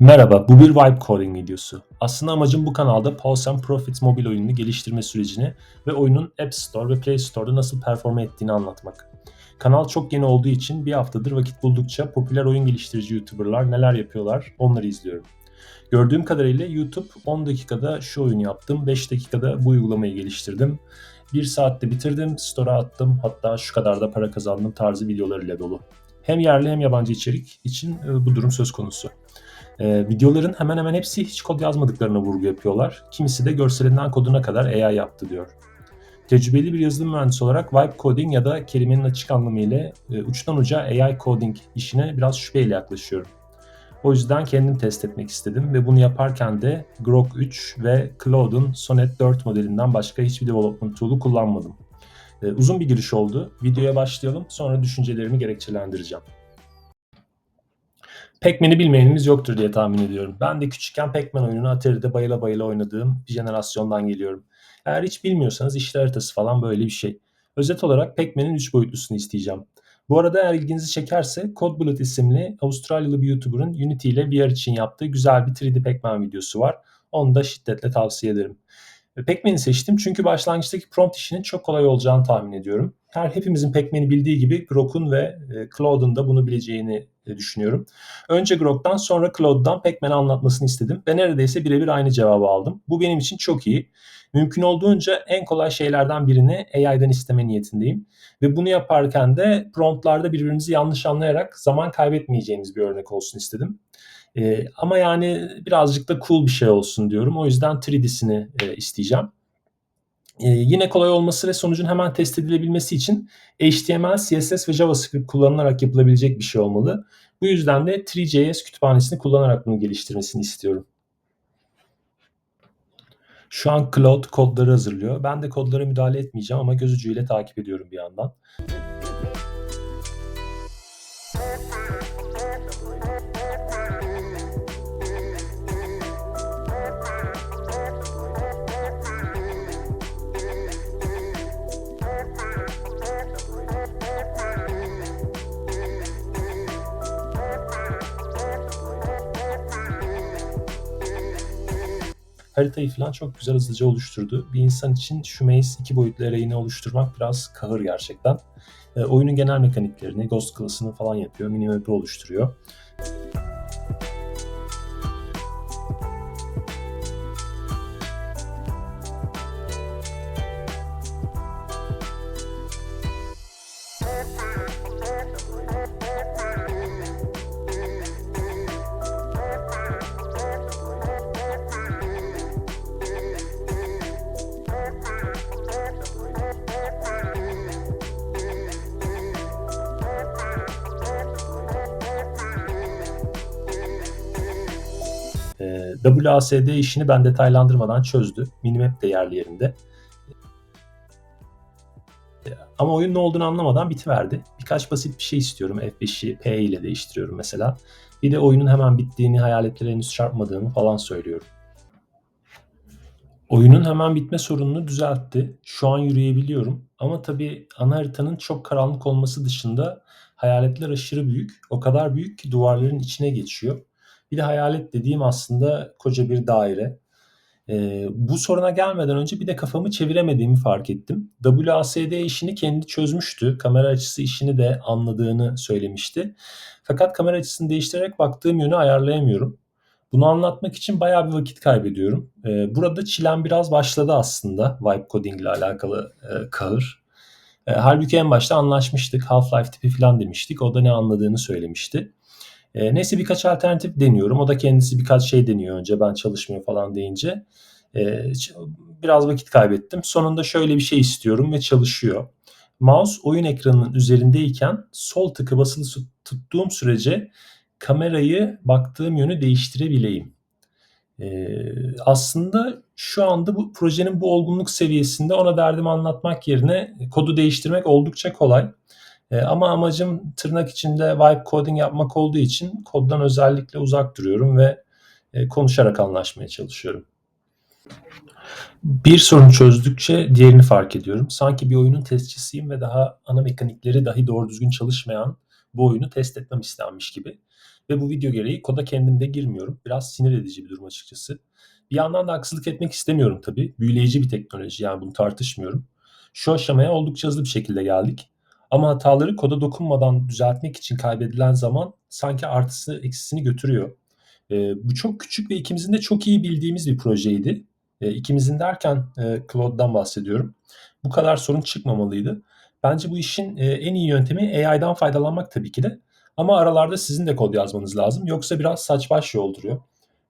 Merhaba, bu bir Vibe Coding videosu. Aslında amacım bu kanalda Pulse and Profits mobil oyununu geliştirme sürecini ve oyunun App Store ve Play Store'da nasıl perform ettiğini anlatmak. Kanal çok yeni olduğu için bir haftadır vakit buldukça popüler oyun geliştirici YouTuber'lar neler yapıyorlar onları izliyorum. Gördüğüm kadarıyla YouTube 10 dakikada şu oyunu yaptım, 5 dakikada bu uygulamayı geliştirdim, 1 saatte bitirdim, store'a attım, hatta şu kadar da para kazandım tarzı videolarıyla dolu. Hem yerli hem yabancı içerik için e, bu durum söz konusu. Ee, videoların hemen hemen hepsi hiç kod yazmadıklarına vurgu yapıyorlar. Kimisi de görselinden koduna kadar AI yaptı diyor. Tecrübeli bir yazılım mühendisi olarak vibe coding ya da kelimenin açık anlamıyla e, uçtan uca AI coding işine biraz şüpheyle yaklaşıyorum. O yüzden kendim test etmek istedim ve bunu yaparken de Grok 3 ve Claude'un Sonnet 4 modelinden başka hiçbir development tool'u kullanmadım. E, uzun bir giriş oldu. Videoya başlayalım sonra düşüncelerimi gerekçelendireceğim. Pac-Man'i bilmeyenimiz yoktur diye tahmin ediyorum. Ben de küçükken Pac-Man oyununu Atari'de bayıla bayıla oynadığım bir jenerasyondan geliyorum. Eğer hiç bilmiyorsanız işler haritası falan böyle bir şey. Özet olarak Pac-Man'in 3 boyutlusunu isteyeceğim. Bu arada eğer ilginizi çekerse CodeBullet isimli Avustralyalı bir YouTuber'ın Unity ile VR için yaptığı güzel bir 3D Pac-Man videosu var. Onu da şiddetle tavsiye ederim. Pac-Man'i seçtim çünkü başlangıçtaki prompt işinin çok kolay olacağını tahmin ediyorum. Her hepimizin Pac-Man'i bildiği gibi Grok'un ve e, Claude'un da bunu bileceğini e, düşünüyorum. Önce Grok'tan sonra Claude'dan Pac-Man'i anlatmasını istedim ve neredeyse birebir aynı cevabı aldım. Bu benim için çok iyi. Mümkün olduğunca en kolay şeylerden birini AI'den isteme niyetindeyim. Ve bunu yaparken de promptlarda birbirimizi yanlış anlayarak zaman kaybetmeyeceğimiz bir örnek olsun istedim. E, ama yani birazcık da cool bir şey olsun diyorum. O yüzden 3D'sini e, isteyeceğim. E, yine kolay olması ve sonucun hemen test edilebilmesi için HTML, CSS ve JavaScript kullanılarak yapılabilecek bir şey olmalı. Bu yüzden de 3JS kütüphanesini kullanarak bunu geliştirmesini istiyorum. Şu an Cloud kodları hazırlıyor. Ben de kodlara müdahale etmeyeceğim ama göz ucuyla takip ediyorum bir yandan. Haritayı falan çok güzel hızlıca oluşturdu. Bir insan için şu maze iki boyutlu array'ini oluşturmak biraz kahır gerçekten. E, oyunun genel mekaniklerini, Ghost klasını falan yapıyor, minimap'i oluşturuyor. E, WASD işini ben detaylandırmadan çözdü. Minimap de yerli yerinde. Ama oyun ne olduğunu anlamadan bitiverdi. Birkaç basit bir şey istiyorum. F5'i P ile değiştiriyorum mesela. Bir de oyunun hemen bittiğini, hayaletlere henüz çarpmadığımı falan söylüyorum. Oyunun hemen bitme sorununu düzeltti. Şu an yürüyebiliyorum. Ama tabii ana haritanın çok karanlık olması dışında hayaletler aşırı büyük. O kadar büyük ki duvarların içine geçiyor. Bir de hayalet dediğim aslında koca bir daire. Ee, bu soruna gelmeden önce bir de kafamı çeviremediğimi fark ettim. WASD işini kendi çözmüştü. Kamera açısı işini de anladığını söylemişti. Fakat kamera açısını değiştirerek baktığım yönü ayarlayamıyorum. Bunu anlatmak için bayağı bir vakit kaybediyorum. Ee, burada çilem biraz başladı aslında vibe coding ile alakalı e, kahır. E, halbuki en başta anlaşmıştık. Half-Life tipi falan demiştik. O da ne anladığını söylemişti. E, neyse birkaç alternatif deniyorum. O da kendisi birkaç şey deniyor önce ben çalışmıyor falan deyince. E, biraz vakit kaybettim. Sonunda şöyle bir şey istiyorum ve çalışıyor. Mouse oyun ekranının üzerindeyken sol tıkı basılı tuttuğum sürece kamerayı baktığım yönü değiştirebileyim. Ee, aslında şu anda bu projenin bu olgunluk seviyesinde ona derdimi anlatmak yerine kodu değiştirmek oldukça kolay. E, ama amacım tırnak içinde vibe coding yapmak olduğu için koddan özellikle uzak duruyorum ve e, konuşarak anlaşmaya çalışıyorum. Bir sorun çözdükçe diğerini fark ediyorum. Sanki bir oyunun testçisiyim ve daha ana mekanikleri dahi doğru düzgün çalışmayan bu oyunu test etmem istenmiş gibi. ve bu video gereği koda kendim de girmiyorum. Biraz sinir edici bir durum açıkçası. Bir yandan da haksızlık etmek istemiyorum tabii. Büyüleyici bir teknoloji yani bunu tartışmıyorum. Şu aşamaya oldukça hızlı bir şekilde geldik. Ama hataları koda dokunmadan düzeltmek için kaybedilen zaman sanki artısı eksisini götürüyor. E, bu çok küçük ve ikimizin de çok iyi bildiğimiz bir projeydi. E, ikimizin derken e, Claude'dan bahsediyorum. Bu kadar sorun çıkmamalıydı. Bence bu işin e, en iyi yöntemi AI'dan faydalanmak tabii ki de. Ama aralarda sizin de kod yazmanız lazım. Yoksa biraz saç baş yolduruyor.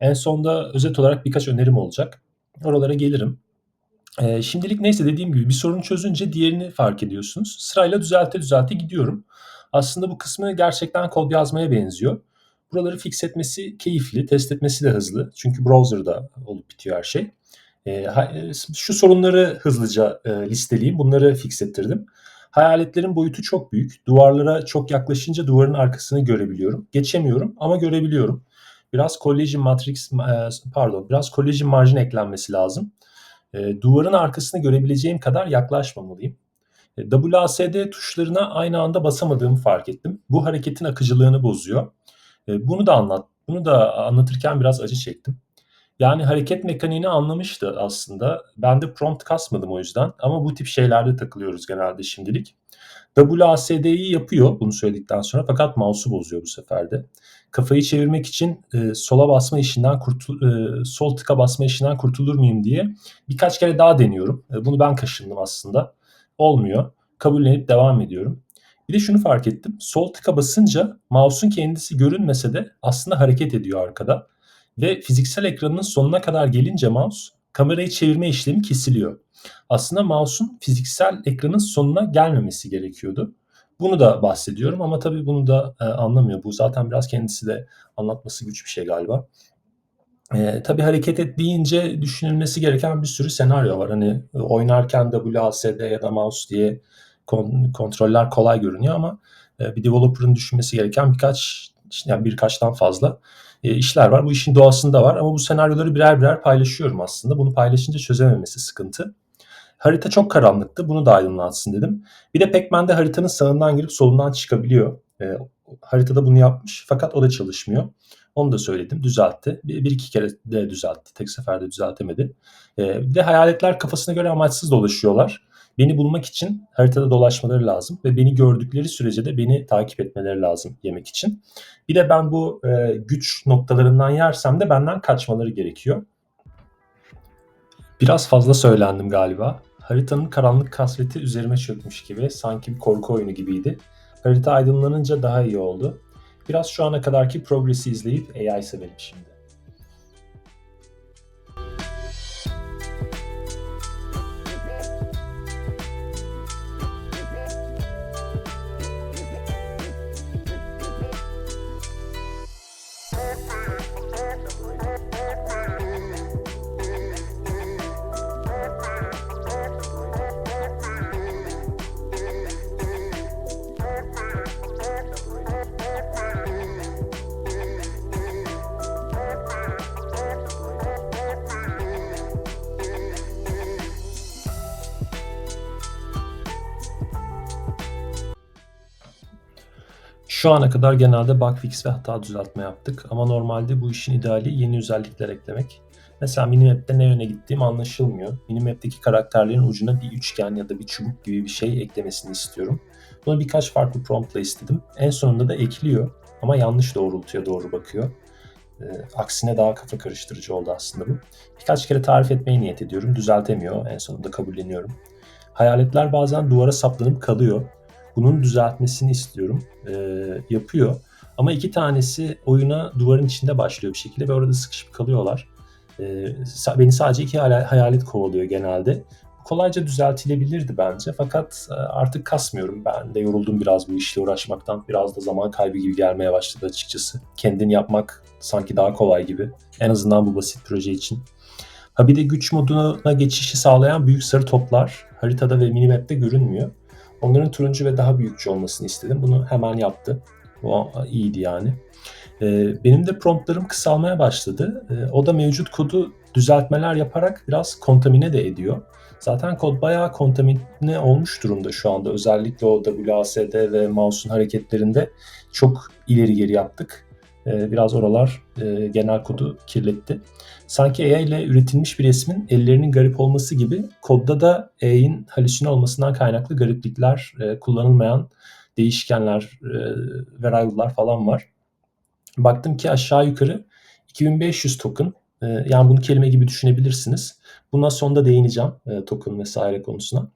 En sonda özet olarak birkaç önerim olacak. Oralara gelirim. E, şimdilik neyse dediğim gibi bir sorunu çözünce diğerini fark ediyorsunuz. Sırayla düzelte düzelte gidiyorum. Aslında bu kısmı gerçekten kod yazmaya benziyor. Buraları fix etmesi keyifli, test etmesi de hızlı. Çünkü browser'da olup bitiyor her şey. E, şu sorunları hızlıca e, listeleyeyim. Bunları fix ettirdim. Hayaletlerin boyutu çok büyük. Duvarlara çok yaklaşınca duvarın arkasını görebiliyorum. Geçemiyorum ama görebiliyorum. Biraz collision matrix pardon, biraz collision margin eklenmesi lazım. E, duvarın arkasını görebileceğim kadar yaklaşmamalıyım. E, WASD tuşlarına aynı anda basamadığımı fark ettim. Bu hareketin akıcılığını bozuyor. E, bunu da anlat, bunu da anlatırken biraz acı çektim. Yani hareket mekaniğini anlamıştı aslında. Ben de prompt kasmadım o yüzden. Ama bu tip şeylerde takılıyoruz genelde şimdilik. WASD'yi yapıyor bunu söyledikten sonra fakat mouse'u bozuyor bu sefer de. Kafayı çevirmek için e, sola basma işinden kurtul e, sol tıka basma işinden kurtulur muyum diye birkaç kere daha deniyorum. E, bunu ben kaşındım aslında. Olmuyor. Kabullenip devam ediyorum. Bir de şunu fark ettim. Sol tıka basınca mouse'un kendisi görünmese de aslında hareket ediyor arkada. Ve fiziksel ekranın sonuna kadar gelince mouse kamerayı çevirme işlemi kesiliyor. Aslında mouse'un fiziksel ekranın sonuna gelmemesi gerekiyordu. Bunu da bahsediyorum ama tabii bunu da e, anlamıyor. Bu zaten biraz kendisi de anlatması güç bir şey galiba. E, tabii hareket et deyince düşünülmesi gereken bir sürü senaryo var. Hani oynarken WASD ya da mouse diye kon- kontroller kolay görünüyor ama e, bir developer'ın düşünmesi gereken birkaç yani birkaçtan fazla e, işler var. Bu işin doğasında var ama bu senaryoları birer birer paylaşıyorum aslında. Bunu paylaşınca çözememesi sıkıntı. Harita çok karanlıktı. Bunu da aydınlatsın dedim. Bir de Pac-Man'de haritanın sağından girip solundan çıkabiliyor. E, haritada bunu yapmış fakat o da çalışmıyor. Onu da söyledim. Düzeltti. Bir, bir iki kere de düzeltti. Tek seferde düzeltemedi. E, bir de hayaletler kafasına göre amaçsız dolaşıyorlar. Beni bulmak için haritada dolaşmaları lazım ve beni gördükleri sürece de beni takip etmeleri lazım yemek için. Bir de ben bu e, güç noktalarından yersem de benden kaçmaları gerekiyor. Biraz fazla söylendim galiba. Haritanın karanlık kasveti üzerime çökmüş gibi, sanki bir korku oyunu gibiydi. Harita aydınlanınca daha iyi oldu. Biraz şu ana kadarki progresi izleyip AI sevelim şimdi. Şu ana kadar genelde bug fix ve hata düzeltme yaptık ama normalde bu işin ideali yeni özellikler eklemek. Mesela minimap'te ne yöne gittiğim anlaşılmıyor. Minimap'teki karakterlerin ucuna bir üçgen ya da bir çubuk gibi bir şey eklemesini istiyorum. Bunu birkaç farklı promptla istedim. En sonunda da ekliyor ama yanlış doğrultuya doğru bakıyor. E, aksine daha kafa karıştırıcı oldu aslında bu. Birkaç kere tarif etmeyi niyet ediyorum. Düzeltemiyor. En sonunda kabulleniyorum. Hayaletler bazen duvara saplanıp kalıyor bunun düzeltmesini istiyorum. E, yapıyor. Ama iki tanesi oyuna duvarın içinde başlıyor bir şekilde ve orada sıkışıp kalıyorlar. E, beni sadece iki hayalet kovalıyor genelde. Kolayca düzeltilebilirdi bence fakat e, artık kasmıyorum. Ben de yoruldum biraz bu işle uğraşmaktan. Biraz da zaman kaybı gibi gelmeye başladı açıkçası. Kendini yapmak sanki daha kolay gibi. En azından bu basit proje için. Ha bir de güç moduna geçişi sağlayan büyük sarı toplar haritada ve minimap'te görünmüyor. Onların turuncu ve daha büyükçe olmasını istedim. Bunu hemen yaptı. Bu iyiydi yani. Ee, benim de promptlarım kısalmaya başladı. Ee, o da mevcut kodu düzeltmeler yaparak biraz kontamine de ediyor. Zaten kod bayağı kontamine olmuş durumda şu anda. Özellikle o WASD ve mouse'un hareketlerinde çok ileri geri yaptık. E, biraz oralar e, genel kodu kirletti. Sanki AI ile üretilmiş bir resmin ellerinin garip olması gibi kodda da AI'nin halüsine olmasından kaynaklı gariplikler, e, kullanılmayan değişkenler, e, variable'lar falan var. Baktım ki aşağı yukarı 2500 token e, yani bunu kelime gibi düşünebilirsiniz. Buna sonda değineceğim token vesaire konusuna.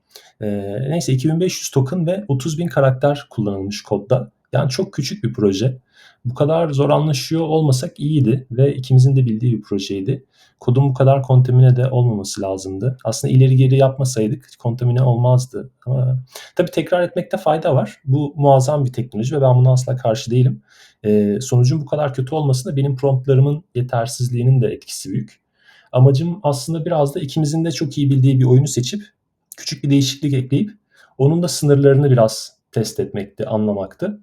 Neyse 2500 token ve 30.000 karakter kullanılmış kodda. Yani çok küçük bir proje. Bu kadar zor anlaşıyor olmasak iyiydi ve ikimizin de bildiği bir projeydi. Kodun bu kadar kontamine de olmaması lazımdı. Aslında ileri geri yapmasaydık kontamine olmazdı. Ama tabii tekrar etmekte fayda var. Bu muazzam bir teknoloji ve ben buna asla karşı değilim. Ee, sonucun bu kadar kötü olmasında benim promptlarımın yetersizliğinin de etkisi büyük. Amacım aslında biraz da ikimizin de çok iyi bildiği bir oyunu seçip küçük bir değişiklik ekleyip onun da sınırlarını biraz test etmekti, anlamaktı.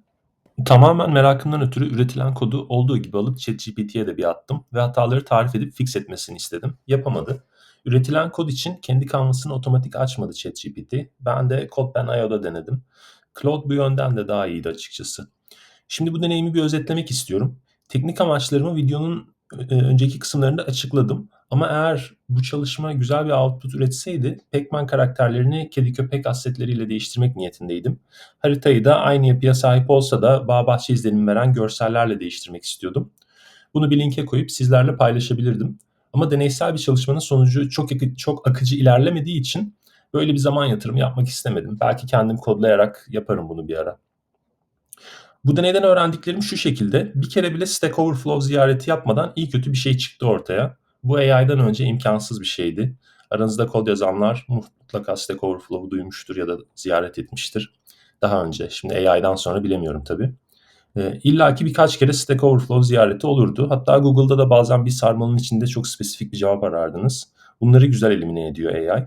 Tamamen merakımdan ötürü üretilen kodu olduğu gibi alıp ChatGPT'ye de bir attım ve hataları tarif edip fix etmesini istedim. Yapamadı. Üretilen kod için kendi kanvasını otomatik açmadı ChatGPT. Ben de CodePen.io'da denedim. Claude bu yönden de daha iyiydi açıkçası. Şimdi bu deneyimi bir özetlemek istiyorum. Teknik amaçlarımı videonun önceki kısımlarında açıkladım. Ama eğer bu çalışma güzel bir output üretseydi Pac-Man karakterlerini kedi köpek assetleriyle değiştirmek niyetindeydim. Haritayı da aynı yapıya sahip olsa da bağ bahçe izlenimi veren görsellerle değiştirmek istiyordum. Bunu bir linke koyup sizlerle paylaşabilirdim. Ama deneysel bir çalışmanın sonucu çok çok akıcı ilerlemediği için böyle bir zaman yatırım yapmak istemedim. Belki kendim kodlayarak yaparım bunu bir ara. Bu deneyden öğrendiklerim şu şekilde. Bir kere bile Stack Overflow ziyareti yapmadan iyi kötü bir şey çıktı ortaya. Bu AI'dan önce imkansız bir şeydi. Aranızda kod yazanlar mutlaka Stack Overflow'u duymuştur ya da ziyaret etmiştir. Daha önce. Şimdi AI'dan sonra bilemiyorum tabii. E, İlla ki birkaç kere Stack Overflow ziyareti olurdu. Hatta Google'da da bazen bir sarmalın içinde çok spesifik bir cevap arardınız. Bunları güzel elimine ediyor AI.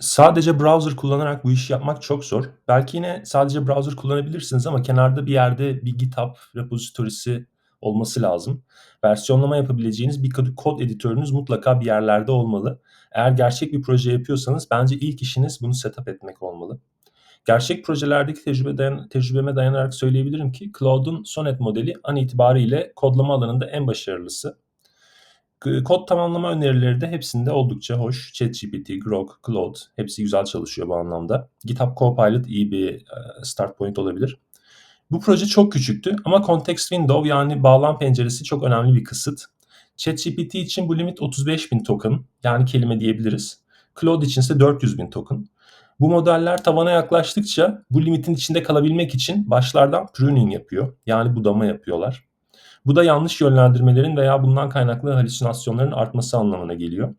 Sadece browser kullanarak bu işi yapmak çok zor. Belki yine sadece browser kullanabilirsiniz ama kenarda bir yerde bir GitHub repozitorisi olması lazım. Versiyonlama yapabileceğiniz bir kod editörünüz mutlaka bir yerlerde olmalı. Eğer gerçek bir proje yapıyorsanız bence ilk işiniz bunu setup etmek olmalı. Gerçek projelerdeki tecrübe dayan tecrübeme dayanarak söyleyebilirim ki Cloud'un Sonnet modeli an itibariyle kodlama alanında en başarılısı. Kod tamamlama önerileri de hepsinde oldukça hoş. ChatGPT, Grok, Claude hepsi güzel çalışıyor bu anlamda. GitHub Copilot iyi bir start point olabilir. Bu proje çok küçüktü ama context window yani bağlam penceresi çok önemli bir kısıt. ChatGPT için bu limit 35.000 token yani kelime diyebiliriz. Claude için ise 400.000 token. Bu modeller tavana yaklaştıkça bu limitin içinde kalabilmek için başlardan pruning yapıyor. Yani budama yapıyorlar. Bu da yanlış yönlendirmelerin veya bundan kaynaklı halüsinasyonların artması anlamına geliyor.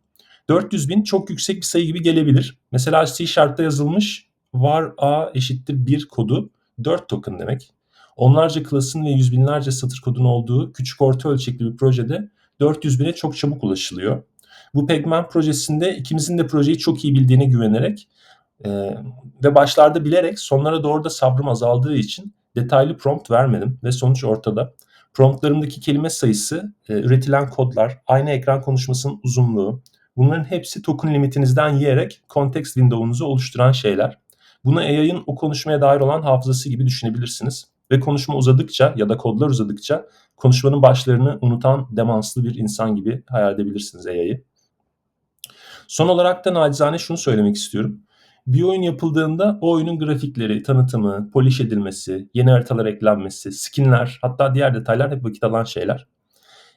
400 bin çok yüksek bir sayı gibi gelebilir. Mesela C Sharp'ta yazılmış var a eşittir 1 kodu 4 token demek. Onlarca klasın ve yüz binlerce satır kodun olduğu küçük orta ölçekli bir projede 400 bine çok çabuk ulaşılıyor. Bu Pegman projesinde ikimizin de projeyi çok iyi bildiğine güvenerek e, ve başlarda bilerek sonlara doğru da sabrım azaldığı için detaylı prompt vermedim ve sonuç ortada. Promptlarımdaki kelime sayısı, e, üretilen kodlar, aynı ekran konuşmasının uzunluğu bunların hepsi token limitinizden yiyerek context window'unuzu oluşturan şeyler. Bunu AI'ın o konuşmaya dair olan hafızası gibi düşünebilirsiniz. Ve konuşma uzadıkça ya da kodlar uzadıkça konuşmanın başlarını unutan demanslı bir insan gibi hayal edebilirsiniz AI'yı. Son olarak da nacizane şunu söylemek istiyorum. Bir oyun yapıldığında o oyunun grafikleri, tanıtımı, polish edilmesi, yeni haritalar eklenmesi, skinler hatta diğer detaylar hep vakit alan şeyler.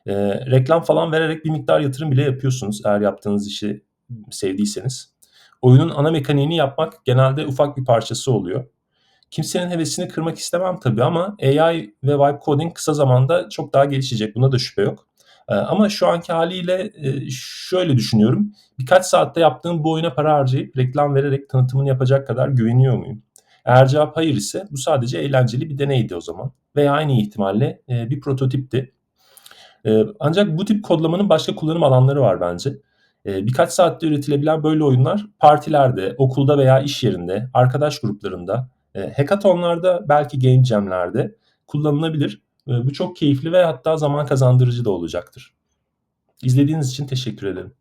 Ee, reklam falan vererek bir miktar yatırım bile yapıyorsunuz eğer yaptığınız işi sevdiyseniz. Oyunun ana mekaniğini yapmak genelde ufak bir parçası oluyor. Kimsenin hevesini kırmak istemem tabii ama AI ve vibe coding kısa zamanda çok daha gelişecek. Buna da şüphe yok. Ee, ama şu anki haliyle e, şöyle düşünüyorum. Birkaç saatte yaptığım bu oyuna para harcayıp reklam vererek tanıtımını yapacak kadar güveniyor muyum? Eğer cevap hayır ise bu sadece eğlenceli bir deneydi o zaman. Veya aynı ihtimalle e, bir prototipti. E, ancak bu tip kodlamanın başka kullanım alanları var bence. Birkaç saatte üretilebilen böyle oyunlar partilerde, okulda veya iş yerinde, arkadaş gruplarında, hackathonlarda, belki game jamlerde kullanılabilir. Bu çok keyifli ve hatta zaman kazandırıcı da olacaktır. İzlediğiniz için teşekkür ederim.